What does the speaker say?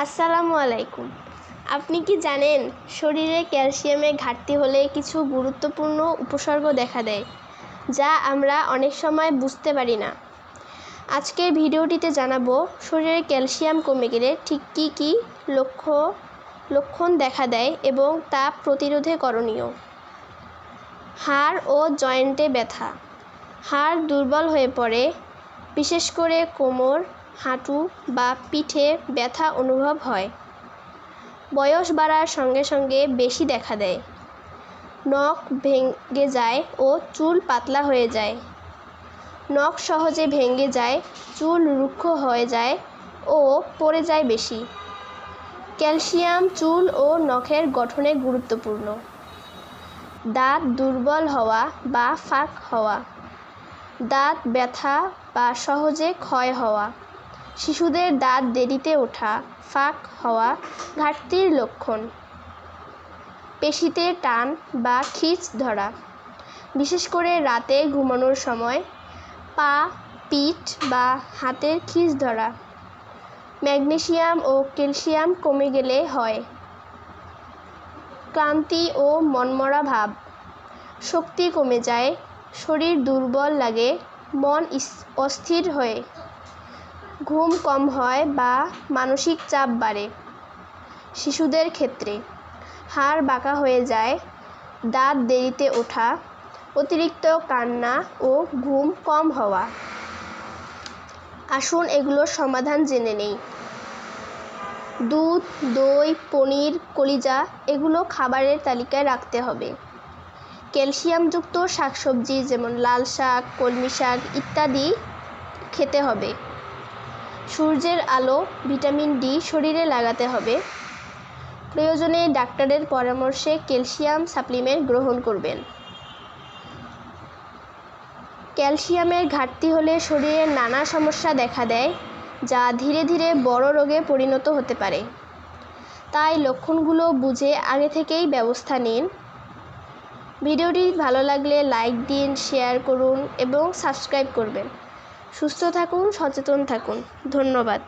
আসসালামু আলাইকুম। আপনি কি জানেন, শরীরে ক্যালসিয়ামের ঘাটতি হলে কিছু গুরুত্বপূর্ণ উপসর্গ দেখা দেয়, যা আমরা অনেক সময় বুঝতে পারি না? আজকের ভিডিওটিতে জানাব, শরীরে ক্যালসিয়াম কমে গেলে ঠিক কী কী লক্ষ্য, লক্ষণ দেখা দেয় এবং তা প্রতিরোধে করণীয়। হাড় ও জয়েন্টে ব্যথা। হাড় দুর্বল হয়ে পড়ে, বিশেষ করে কোমর হাঁটু বা পিঠে ব্যথা অনুভব হয়। বয়স বাড়ার সঙ্গে সঙ্গে বেশি দেখা দেয়। নখ ভেঙে যায় ও চুল পাতলা হয়ে যায়। নখ সহজে ভেঙে যায়, চুল রুক্ষ হয়ে যায় ও পড়ে যায় বেশি। ক্যালসিয়াম চুল ও নখের গঠনে গুরুত্বপূর্ণ। দাঁত দুর্বল হওয়া বা ফাঁক হওয়া। দাঁত ব্যথা বা সহজে ক্ষয় হওয়া। শিশুদের দাঁত দেরিতে ওঠা, ফাঁক হওয়া ঘাটতির লক্ষণ। পেশিতে টান বা খিঁচ ধরা। বিশেষ করে রাতে ঘুমানোর সময় পা, পিঠ বা হাতের খিঁচ ধরা। ম্যাগনেসিয়াম ও ক্যালসিয়াম কমে গেলে হয়। ক্লান্তি ও মনমরা ভাব। শক্তি কমে যায়, শরীর দুর্বল লাগে, মন অস্থির হয়ে ঘুম কম হয় বা মানসিক চাপ বাড়ে। শিশুদের ক্ষেত্রে হাড় বাঁকা হয়ে যায়, দাঁত দেরিতে ওঠা, অতিরিক্ত কান্না ও ঘুম কম হওয়া। আসুন এগুলোর সমাধান জেনে নেই। দুধ, দই, পনির, কলিজা এগুলো খাবারের তালিকায় রাখতে হবে। ক্যালসিয়ামযুক্ত শাকসবজি যেমন লাল শাক, কলমি শাক ইত্যাদি খেতে হবে। সূর্যের আলো, ভিটামিন ডি শরীরে লাগাতে হবে। প্রয়োজনে ডাক্তারের পরামর্শে ক্যালসিয়াম সাপ্লিমেন্ট গ্রহণ করবেন। ক্যালসিয়ামের ঘাটতি হলে শরীরে নানা সমস্যা দেখা দেয়, যা ধীরে ধীরে বড় রোগে পরিণত হতে পারে। তাই লক্ষণগুলো বুঝে আগে থেকেই ব্যবস্থা নিন। ভিডিওটি ভালো লাগলে লাইক দিন, শেয়ার করুন এবং সাবস্ক্রাইব করবেন। সুস্থ থাকুন সচেতন থাকুন। ধন্যবাদ।